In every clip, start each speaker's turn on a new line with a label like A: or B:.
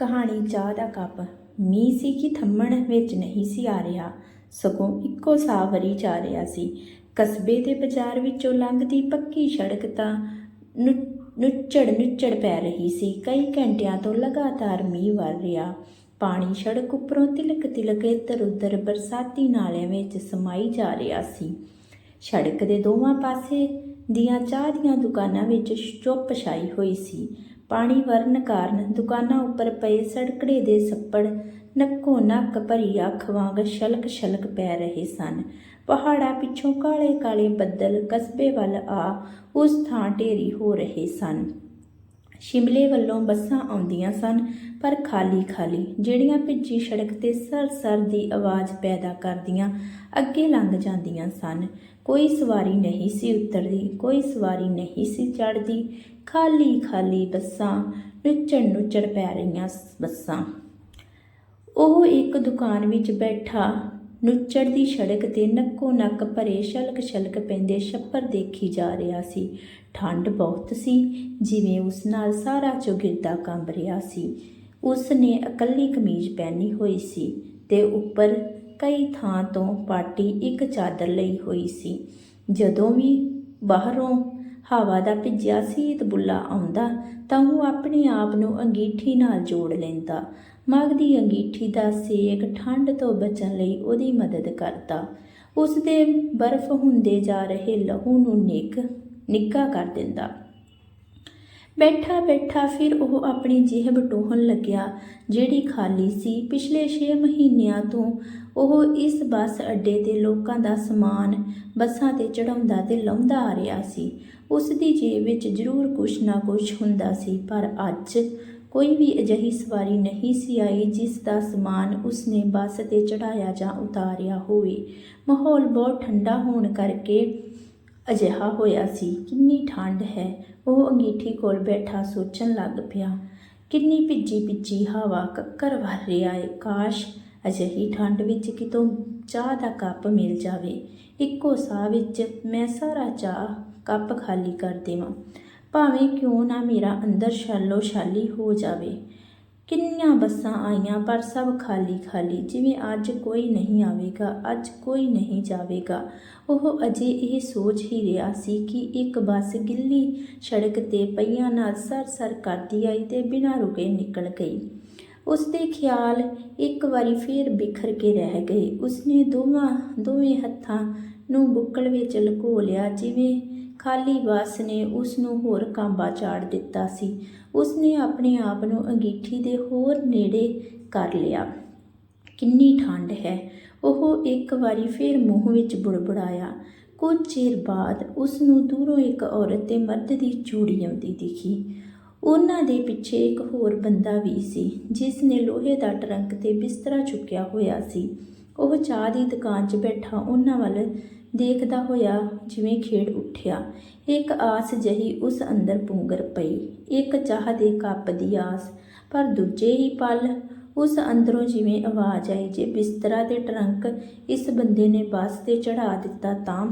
A: ਕਹਾਣੀ ਚਾਹ ਦਾ ਕੱਪ। ਮੀਂਹ ਸੀ ਕਿ ਥੰਮਣ ਵਿੱਚ ਨਹੀਂ ਸੀ ਆ ਰਿਹਾ। ਸਗੋਂ ਇੱਕੋ ਸਾਹ ਵਰੀ ਜਾ ਰਿਹਾ ਸੀ। ਕਸਬੇ ਦੇ ਬਾਜ਼ਾਰ ਵਿੱਚੋਂ ਲੰਘਦੀ ਪੱਕੀ ਸੜਕ ਤਾਂ ਨੁ- ਨੁੱਚੜ ਨੁੱਚੜ ਪੈ ਰਹੀ ਸੀ। ਕਈ ਘੰਟਿਆਂ ਤੋਂ ਲਗਾਤਾਰ ਮੀਂਹ ਵਰ ਰਿਹਾ। ਪਾਣੀ ਸੜਕ ਉੱਪਰੋਂ ਤਿਲਕ ਤਿਲਕ ਇੱਧਰ ਉੱਧਰ ਬਰਸਾਤੀ ਨਾਲਿਆਂ ਵਿੱਚ ਸਮਾਈ ਜਾ ਰਿਹਾ ਸੀ। ਸੜਕ ਦੇ ਦੋਵਾਂ ਪਾਸੇ ਦੀਆਂ ਚਾਹ ਦੀਆਂ ਦੁਕਾਨਾਂ ਵਿੱਚ ਚੁੱਪ ਛਾਈ ਹੋਈ ਸੀ। ਪਾਣੀ ਵਰਨ ਕਾਰਨ ਦੁਕਾਨਾਂ ਉੱਪਰ ਪਏ ਸੜਕੜੇ ਦੇ ਸੱਪੜ ਨੱਕੋ ਨੱਕ ਭਰੀ ਅੱਖ ਵਾਂਗ ਛਲਕ ਛਲਕ ਪੈ ਰਹੇ ਸਨ। ਪਹਾੜਾਂ ਪਿੱਛੋਂ ਕਾਲੇ ਕਾਲੇ ਬੱਦਲ ਕਸਬੇ ਵੱਲ ਆ ਉਸ ਥਾਂ ਢੇਰੀ ਹੋ ਰਹੇ ਸਨ। ਸ਼ਿਮਲੇ ਵੱਲੋਂ ਬੱਸਾਂ ਆਉਂਦੀਆਂ ਸਨ, ਪਰ ਖਾਲੀ ਖਾਲੀ ਜਿਹੜੀਆਂ ਭਿੱਜੀ ਸੜਕ ਤੇ ਸਰ-ਸਰ ਦੀ ਆਵਾਜ਼ ਪੈਦਾ ਕਰਦੀਆਂ ਅੱਗੇ ਲੰਘ ਜਾਂਦੀਆਂ ਸਨ। ਕੋਈ ਸਵਾਰੀ ਨਹੀਂ ਸੀ ਉਤਰਦੀ, ਕੋਈ ਸਵਾਰੀ ਨਹੀਂ ਸੀ ਚੜ੍ਹਦੀ। ਖਾਲੀ ਖਾਲੀ ਬੱਸਾਂ ਨੁੱਚੜ ਨੁੱਚੜ ਪੈ ਰਹੀਆਂ ਸ- ਬੱਸਾਂ। ਉਹ ਇੱਕ ਦੁਕਾਨ ਵਿੱਚ ਬੈਠਾ ਨੁੱਚੜ ਦੀ ਸੜਕ ਤੇ ਨੱਕੋ ਨੱਕ ਭਰੇ ਛਲਕ ਛਲਕ ਪੈਂਦੇ ਛੱਪਰ ਦੇਖੀ ਜਾ ਰਿਹਾ ਸੀ। ਠੰਡ ਬਹੁਤ ਸੀ, ਜਿਵੇਂ ਉਸ ਨਾਲ ਸਾਰਾ ਚੌਗਿਰਦਾ ਕੰਬ ਰਿਹਾ ਸੀ। ਉਸ ਨੇ ਇਕੱਲੀ ਕਮੀਜ਼ ਪਹਿਨੀ ਹੋਈ ਸੀ ਤੇ ਉੱਪਰ ਕਈ ਥਾਂ ਤੋਂ ਪਾਟੀ ਇੱਕ ਚਾਦਰ ਲਈ ਹੋਈ ਸੀ। ਜਦੋਂ ਵੀ ਬਾਹਰੋਂ ਹਵਾ ਦਾ ਭਿੱਜਿਆ ਸੀਤ ਬੁੱਲਾ ਆਉਂਦਾ ਤਾਂ ਉਹ ਆਪਣੇ ਆਪ ਨੂੰ ਅੰਗੀਠੀ ਨਾਲ ਜੋੜ ਲੈਂਦਾ। ਮਗ ਦੀ ਅੰਗੀਠੀ ਦਾ ਸੇਕ ਠੰਡ ਤੋਂ ਬਚਣ ਲਈ ਉਹਦੀ ਮਦਦ ਕਰਦਾ। ਉਸ ਦੇ ਬਰਫ਼ ਹੁੰਦੇ ਜਾ ਰਹੇ ਲਹੂ ਨੂੰ ਨਿੱਘ ਨਿੱਘਾ ਕਰ ਦਿੰਦਾ। ਬੈਠਾ ਬੈਠਾ ਫਿਰ ਉਹ ਆਪਣੀ ਜੇਬ ਟੋਹਣ ਲੱਗਿਆ, ਜਿਹੜੀ ਖਾਲੀ ਸੀ। ਪਿਛਲੇ 6 ਮਹੀਨਿਆਂ ਤੋਂ ਉਹ ਇਸ ਬੱਸ ਅੱਡੇ ਤੇ ਲੋਕਾਂ ਦਾ ਸਮਾਨ ਬੱਸਾਂ ਤੇ ਚੜਾਉਂਦਾ ਤੇ ਲਾਉਂਦਾ ਆ ਰਿਹਾ ਸੀ। ਉਸ ਦੀ ਜੇਬ ਵਿੱਚ ਜ਼ਰੂਰ ਕੁਛ ਨਾ ਕੁਛ ਹੁੰਦਾ ਸੀ, ਪਰ ਅੱਜ ਕੋਈ ਵੀ ਅਜਿਹੀ ਸਵਾਰੀ ਨਹੀਂ ਸੀ ਆਈ ਜਿਸ ਦਾ ਸਮਾਨ ਉਸਨੇ ਬੱਸ ਤੇ ਚੜਾਇਆ ਜਾਂ ਉਤਾਰਿਆ ਹੋਵੇ। ਮਾਹੌਲ ਬਹੁਤ ਠੰਡਾ ਹੋਣ ਕਰਕੇ ਅਜਿਹਾ ਹੋਇਆ ਸੀ। ਕਿੰਨੀ ਠੰਡ ਹੈ। ਉਹ ਅੰਗੀਠੀ ਕੋਲ ਬੈਠਾ ਸੋਚਣ ਲੱਗ ਪਿਆ, ਕਿੰਨੀ ਭਿੱਜੀ ਭਿੱਜੀ ਹਵਾ ਕੱਕਰ ਵਰ ਰਿਹਾ ਏ ਕਾਸ਼ ਅਜਿਹੀ ਠੰਡ ਵਿੱਚ ਕਿਤੋਂ ਚਾਹ ਦਾ ਕੱਪ ਮਿਲ ਜਾਵੇ। ਇੱਕੋ ਸਾਹ ਵਿੱਚ ਮੈਂ ਸਾਰਾ ਚਾਹ ਕੱਪ ਖਾਲੀ ਕਰ ਦੇਵਾਂ। ਭਾਵੇਂ ਕਿਉਂ ਨਾ ਮੇਰਾ ਅੰਦਰ ਛਾਲੋ ਛਾਲੀ ਹੋ ਜਾਵੇ। ਕਿੰਨੀਆਂ ਬੱਸਾਂ ਆਈਆਂ ਪਰ ਸਭ ਖਾਲੀ ਖਾਲੀ, ਜਿਵੇਂ ਅੱਜ ਕੋਈ ਨਹੀਂ ਆਵੇਗਾ, ਅੱਜ ਕੋਈ ਨਹੀਂ ਜਾਵੇਗਾ। ਉਹ ਅਜੇ ਇਹ ਸੋਚ ਹੀ ਰਿਹਾ ਸੀ ਕਿ ਇੱਕ ਬੱਸ ਗਿੱਲੀ ਸੜਕ ਤੇ ਪਈਆਂ ਨਾਲ ਸਰ-ਸਰ ਕਰਦੀ ਆਈ ਤੇ ਬਿਨਾਂ ਰੁਕੇ ਨਿਕਲ ਗਈ। ਉਸ ਦੇ ਖਿਆਲ ਇੱਕ ਵਾਰੀ ਫੇਰ ਬਿਖਰ ਕੇ ਰਹਿ ਗਏ। ਉਸਨੇ ਦੋਵਾਂ, ਦੋਵੇਂ ਹੱਥਾਂ ਨੂੰ ਬੁੱਕਲ ਵਿੱਚ ਲੁਕੋ ਲਿਆ, ਜਿਵੇਂ ਖਾਲੀ ਬੱਸ ਨੇ ਉਸ ਨੂੰ ਹੋਰ ਕਾਂਬਾ ਚਾੜ ਦਿੱਤਾ ਸੀ। ਉਸਨੇ ਆਪਣੇ ਆਪ ਨੂੰ ਅੰਗੀਠੀ ਦੇ ਹੋਰ ਨੇੜੇ ਕਰ ਲਿਆ। ਕਿੰਨੀ ਠੰਡ ਹੈ। ਉਹ ਇੱਕ ਵਾਰੀ ਫਿਰ ਮੂੰਹ ਵਿੱਚ ਬੁੜਬੁੜਾਇਆ। ਕੁਝ ਚਿਰ ਬਾਅਦ ਉਸ ਨੂੰ ਦੂਰੋਂ ਇੱਕ ਔਰਤ ਤੇ ਮਰਦ ਦੀ ਚੂੜੀ ਆਉਂਦੀ ਦਿਖੀ। ਉਹਨਾਂ ਦੇ ਪਿੱਛੇ ਇੱਕ ਹੋਰ ਬੰਦਾ ਵੀ ਸੀ ਜਿਸ ਨੇ ਲੋਹੇ ਦਾ ਟਰੰਕ ਤੇ ਬਿਸਤਰਾ ਚੁੱਕਿਆ ਹੋਇਆ ਸੀ। ਉਹ ਚਾਹ ਦੀ ਦੁਕਾਨ 'ਚ ਬੈਠਾ ਉਹਨਾਂ ਵੱਲ ਦੇਖਦਾ ਹੋਇਆ ਜਿਵੇਂ ਖੇਡ ਉੱਠਿਆ। ਇੱਕ ਆਸ ਜਹੀ ਉਸ ਅੰਦਰ ਪੁੰਗਰ ਪਈ। ਇੱਕ ਚਾਹ ਦੇ ਕੱਪ ਦੀ ਆਸ। ਪਰ ਦੂਜੇ ਹੀ ਪਲ ਉਸ ਅੰਦਰੋਂ ਜਿਵੇਂ ਆਵਾਜ਼ ਆਈ ਜੇ ਬਿਸਤਰਾ ਤੇ ਟਰੰਕ ਇਸ ਬੰਦੇ ਨੇ ਬੱਸ ਤੇ ਚੜਾ ਦਿੱਤਾ ਤਾਂ।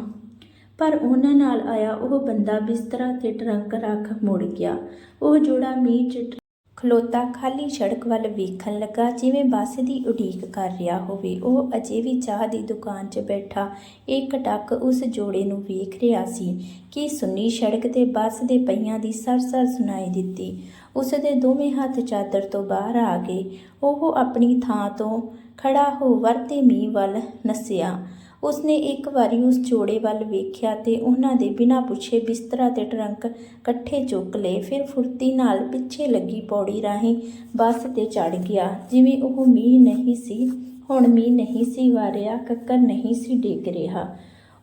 A: ਪਰ ਉਹਨਾਂ ਨਾਲ ਆਇਆ ਉਹ ਬੰਦਾ ਬਿਸਤਰਾ ਤੇ ਟਰੰਕ ਰੱਖ ਮੁੜ ਗਿਆ। ਉਹ ਜੋੜਾ ਮੀਂਹ ਚ ਖਲੋਤਾ ਖਾਲੀ ਸੜਕ ਵੱਲ ਵੇਖਣ ਲੱਗਾ, ਜਿਵੇਂ ਬੱਸ ਦੀ ਉਡੀਕ ਕਰ ਰਿਹਾ ਹੋਵੇ। ਉਹ ਅਜੇ ਵੀ ਚਾਹ ਦੀ ਦੁਕਾਨ 'ਚ ਬੈਠਾ ਇੱਕ ਟੱਕ ਉਸ ਜੋੜੇ ਨੂੰ ਵੇਖ ਰਿਹਾ ਸੀ ਕਿ ਸੁੰਨੀ ਸੜਕ ਤੇ ਬੱਸ ਦੇ ਪਹੀਆਂ ਦੀ ਸਰਸਰ ਸੁਣਾਈ ਦਿੱਤੀ। ਉਸ ਦੇ ਦੋਵੇਂ ਹੱਥ ਚਾਦਰ ਤੋਂ ਬਾਹਰ ਆ ਗਏ। ਉਹ ਆਪਣੀ ਥਾਂ ਤੋਂ ਖੜਾ ਹੋ ਵਰਤੇ ਮੀਂਹ ਵੱਲ ਨੱਸਿਆ। ਉਸਨੇ ਇੱਕ ਵਾਰੀ ਉਸ ਜੋੜੇ ਵੱਲ ਵੇਖਿਆ ਤੇ ਉਹਨਾਂ ਦੇ ਬਿਨਾਂ ਪੁੱਛੇ ਬਿਸਤਰਾ ਤੇ ਟਰੰਕ ਇਕੱਠੇ ਚੁੱਕ ਲਏ। ਫਿਰ ਫੁਰਤੀ ਨਾਲ ਪਿੱਛੇ ਲੱਗੀ ਪੌੜੀ ਰਾਹੀਂ ਬੱਸ ਤੇ ਚੜ ਗਿਆ। ਜਿਵੇਂ ਉਹ ਮੀਂਹ ਨਹੀਂ ਸੀ, ਹੁਣ ਮੀਂਹ ਨਹੀਂ ਸੀ ਵਾਰਿਆ ਕੱਕਰ ਨਹੀਂ ਸੀ ਡਿੱਗ ਰਿਹਾ।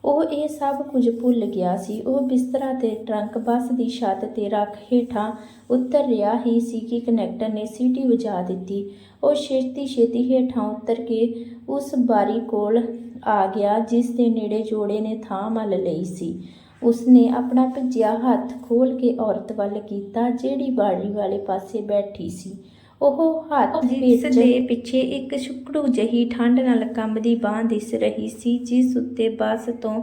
A: ਉਹ ਇਹ ਸਭ ਕੁਝ ਭੁੱਲ ਗਿਆ ਸੀ। ਉਹ ਬਿਸਤਰਾ ਤੇ ਟਰੰਕ ਬੱਸ ਦੀ ਛੱਤ ਤੇ ਰੱਖ ਹੇਠਾਂ ਉੱਤਰ ਰਿਹਾ ਹੀ ਸੀ ਕਿ ਕਨੈਕਟਰ ਨੇ ਸੀਟੀ ਵਜਾ ਦਿੱਤੀ। ਉਹ ਛੇਤੀ ਛੇਤੀ ਹੇਠਾਂ ਉੱਤਰ ਕੇ ਉਸ ਬਾਰੀ ਕੋਲ ਆ ਗਿਆ, ਜਿਸ ਦੇ ਨੇੜੇ ਜੋੜੇ ਨੇ ਥਾਂ ਮੱਲ ਲਈ ਸੀ। ਉਸਨੇ ਆਪਣਾ ਭਿੱਜਿਆ ਹੱਥ ਖੋਲ ਕੇ ਔਰਤ ਵੱਲ ਕੀਤਾ, ਜਿਹੜੀ ਬਾਰੀ ਵਾਲੇ ਪਾਸੇ ਬੈਠੀ ਸੀ। ਉਹ ਹੱਥ
B: ਜਿਸ
A: ਵਿੱਚ ਦੇ ਪਿੱਛੇ ਇੱਕ ਸ਼ੁਕੜੂ ਜਹੀ ਠੰਡ ਨਾਲ ਕੰਬਦੀ ਬਾਂਹ ਦਿਸ ਰਹੀ ਸੀ ਜਿਸ ਉੱਤੇ ਬੱਸ ਤੋਂ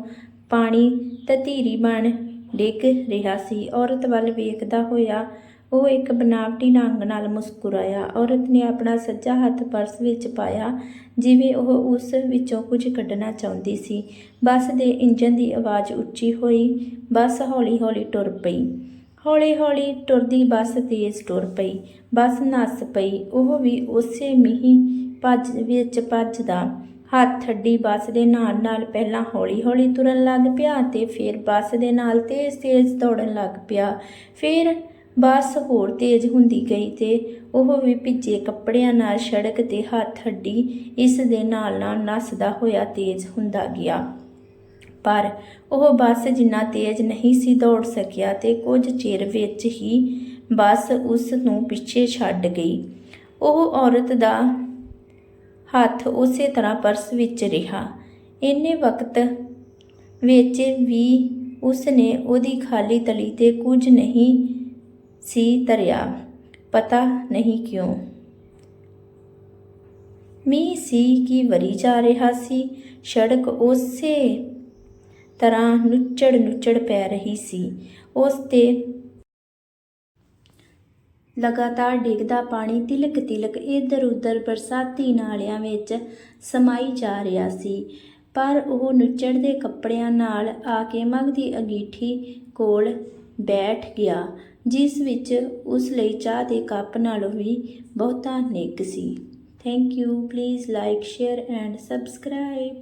A: ਪਾਣੀ ਤਤੀਰੀ ਬਣ ਡਿੱਗ ਰਿਹਾ ਸੀ। ਔਰਤ ਵੱਲ ਵੇਖਦਾ ਹੋਇਆ ਉਹ ਇੱਕ ਬਨਾਵਟੀ ਢੰਗ ਨਾਲ ਮੁਸਕਰਾਇਆ। ਔਰਤ ਨੇ ਆਪਣਾ ਸੱਜਾ ਹੱਥ ਪਰਸ ਵਿੱਚ ਪਾਇਆ ਜਿਵੇਂ ਉਹ ਉਸ ਵਿੱਚੋਂ ਕੁਝ ਕੱਢਣਾ ਚਾਹੁੰਦੀ ਸੀ। ਬੱਸ ਦੇ ਇੰਜਨ ਦੀ ਆਵਾਜ਼ ਉੱਚੀ ਹੋਈ ਬੱਸ ਹੌਲੀ-ਹੌਲੀ ਟੁਰ ਪਈ। ਹੌਲੀ-ਹੌਲੀ ਟੁਰਦੀ ਬੱਸ ਤੇਜ਼ ਟੁਰ ਪਈ। ਬੱਸ ਨੱਸ ਪਈ। ਉਹ ਵੀ ਉਸੇ ਮੀਂਹ ਭੱਜ ਵਿੱਚ ਭੱਜਦਾ। ਹੱਥ ਅੱਡੀ ਬੱਸ ਦੇ ਨਾਲ ਨਾਲ ਪਹਿਲਾਂ ਹੌਲੀ-ਹੌਲੀ ਤੁਰਨ ਲੱਗ ਪਿਆ ਤੇ ਫਿਰ ਬੱਸ ਦੇ ਨਾਲ ਤੇਜ਼-ਤੇਜ਼ ਦੌੜਨ ਲੱਗ ਪਿਆ। ਫਿਰ ਬੱਸ ਹੋਰ ਤੇਜ਼ ਹੁੰਦੀ ਗਈ ਤੇ ਉਹ ਵੀ ਭਿੱਜੇ ਕੱਪੜਿਆਂ ਨਾਲ ਸੜਕ ਤੇ ਹੱਥ ਅੱਡੀ ਇਸ ਦੇ ਨਾਲ ਨਾਲ ਨੱਸਦਾ ਹੋਇਆ ਤੇਜ਼ ਹੁੰਦਾ ਗਿਆ। ਪਰ ਉਹ ਬੱਸ ਜਿੰਨਾ ਤੇਜ਼ ਨਹੀਂ ਸੀ ਦੌੜ ਸਕਿਆ ਤੇ ਕੁਝ ਚਿਰ ਵਿੱਚ ਹੀ ਬੱਸ ਉਸ ਨੂੰ ਪਿੱਛੇ ਛੱਡ ਗਈ। ਉਹ ਔਰਤ ਦਾ ਹੱਥ ਉਸੇ ਤਰ੍ਹਾਂ ਪਰਸ ਵਿੱਚ ਰਿਹਾ। ਇੰਨੇ ਵਕਤ ਵਿੱਚ ਵੀ ਉਸ ਨੇ ਉਹਦੀ ਖਾਲੀ ਤਲੀ ਤੇ ਕੁਝ ਨਹੀਂ ਸੀ ਧਰਿਆ। ਪਤਾ ਨਹੀਂ ਕਿਉਂ। ਮੀਂਹ ਸੀ ਕਿ ਵਰੀ ਜਾ ਰਿਹਾ ਸੀ। ਸੜਕ ਉਸੇ ਤਰ੍ਹਾਂ ਨੁੱਚੜ ਨੁੱਚੜ ਪੈ ਰਹੀ ਸੀ। ਉਸ ਤੇ ਲਗਾਤਾਰ ਡਿੱਗਦਾ ਪਾਣੀ ਤਿਲਕ ਤਿਲਕ ਇੱਧਰ ਉੱਧਰ ਬਰਸਾਤੀ ਨਾਲਿਆਂ ਵਿੱਚ ਸਮਾਈ ਜਾ ਰਿਹਾ ਸੀ। ਪਰ ਉਹ ਨੁੱਚੜ ਦੇ ਕੱਪੜਿਆਂ ਨਾਲ ਆ ਕੇ ਮਗ ਦੀ ਅਗੀਠੀ ਕੋਲ ਬੈਠ ਗਿਆ, ਜਿਸ ਵਿੱਚ ਉਸ ਲਈ ਚਾਹ ਦੇ ਕੱਪ ਨਾਲੋਂ ਵੀ ਬਹੁਤਾ ਨਿੱਘ ਸੀ। Thank you please like share and subscribe